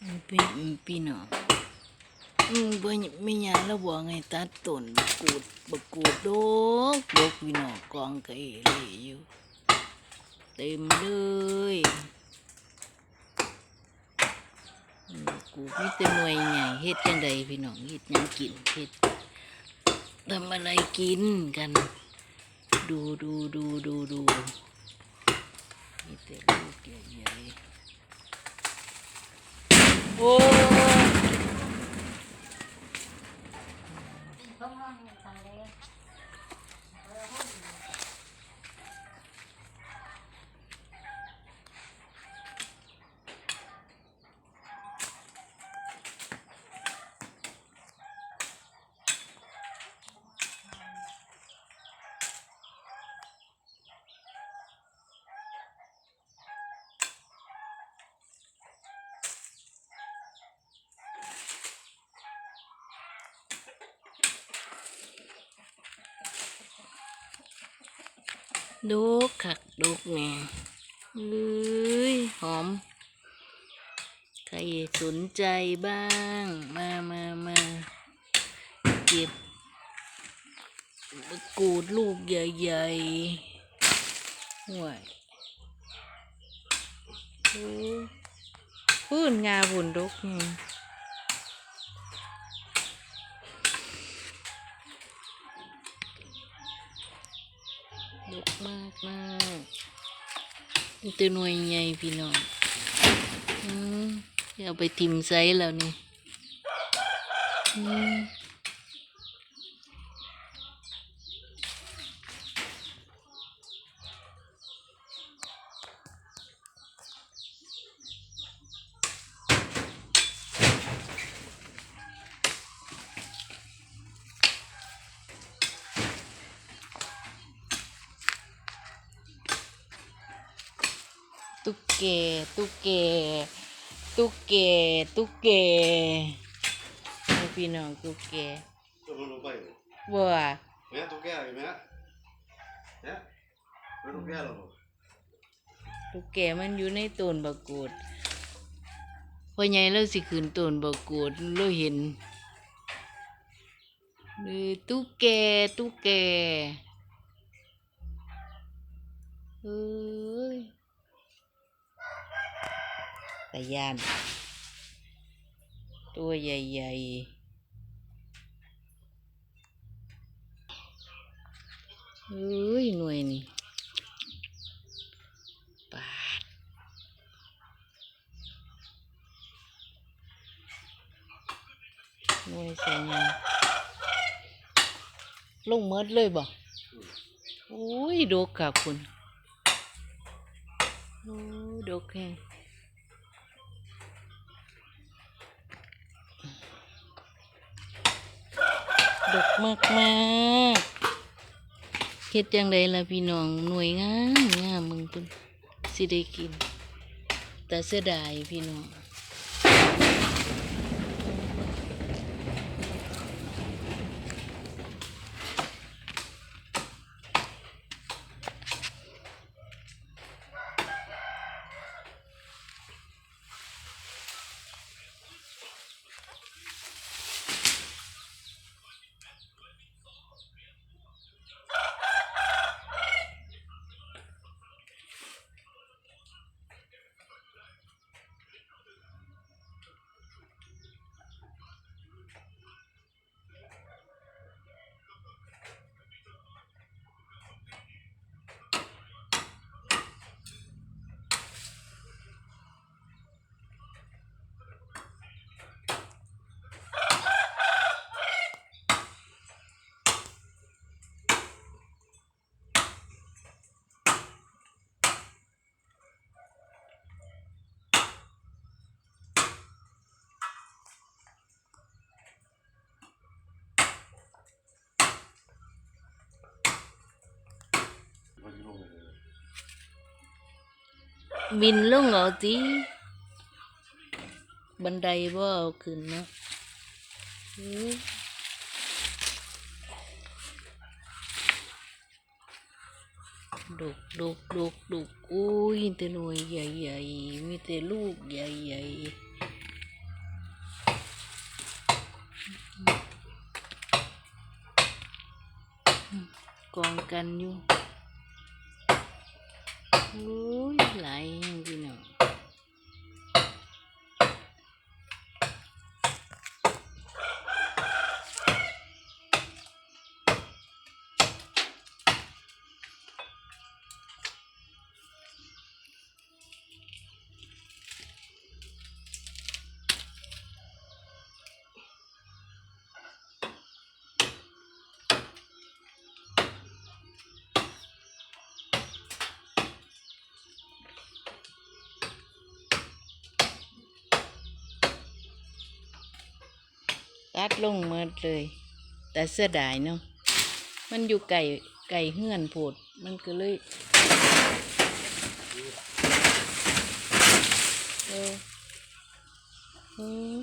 พี่พี่น้องอืมบ่ไม่ยานแล้วบอกไงตัดต้นบกูดบักกูดดกดกพี่น้องกองกะเอเลยอยู่เต็มเลยอืมกูมีแต่หน่วยใหญ่เฮ็ดจังใดพี่น้องเฮ็ดหยังกินเฮ็ดทำอะไรกินกัน ดูดูดูดูดูมีแต่ลูกใหญ่ๆ โดูคักดูแม่เอ้ยหอม ใครสนใจบ้าง มามามาเก็บกูดลูกใหญ่ๆห่วยโอ้พื้นงาบุญดุกนี่ ดกมากมากตัวหน่วยใหญ่พี่น้องอืมเอาไปทิมไซส์แล้วนี่อืม ตุ๊กแกตุ๊กแกตุ๊กแกตุ๊กแกให้พี่น้องตุ๊กแก Tôi không nói vậy. บัว Mẹ tôi kia rồi mẹ. Nhá. Tôi tôi kia rồi. ตุ๊กแกมันอยู่ในต้นบักกูดพ่อใหญ่เราสิขึ้นต้นบักกูดเราเห็นเออตุ๊กแกตุ๊กแกเอ้ย ตะยาน ตัวใหญ่ๆเอ้ย หน่วยนี่ปาดหน่วยใส่ยังลงเมิดเลยบ่โอ้ยดกค่ะคุณ โอ้ดกแฮง ดกมากมากเฮ็ดจังไดล่ะพี่น้องหน่วยงามงามมึงเพิ่นสิได้กิน แต่เสียดายพี่น้อง บินลงเหรอจีบันไดบ่เอาขึ้นนะดุกดุกดุกดุกอุ้ยแต่หน่วยใหญ่ใหญ่มีแต่ลูกใหญ่ใหญ่กองกันอยู่ โอ้ย ตัดลงเมิดเลย แต่เสียดายเนาะมันอยู่ไก่ไก่เฮือนโผดมันก็เลยเออเออ